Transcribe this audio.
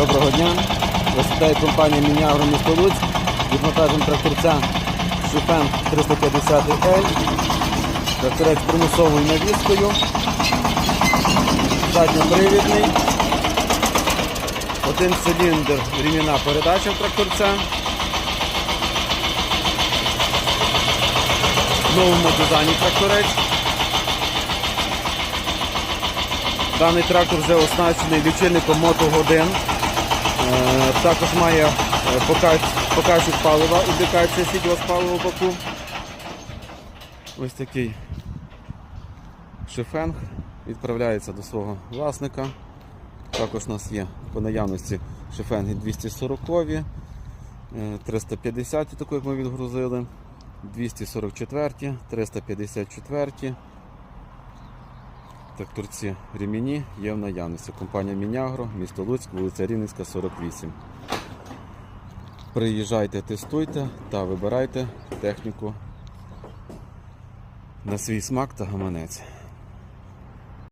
Доброго дня. Виступає компанія Мінягро місто Луцьк. Відмотажем тракторця Шифен 350L. Тракторець примусовою навіскою. Задньопривідний. Один циліндр рівняна передача тракторця. В новому дизайні тракторець. Даний трактор вже оснащений лічильником мотогодин. Е, Також має е, показ- показчик палива, індикація світла з палива в боку. Ось такий шифенг відправляється до свого власника. Також у нас є по наявності шифенги 240, е, 350, таку як ми відгрузили, 244, 354. Тракторці ремені є в наявності. Компанія Мінягро, місто Луцьк, вулиця Рівненська, 48. Приїжджайте, тестуйте та вибирайте техніку на свій смак та гаманець.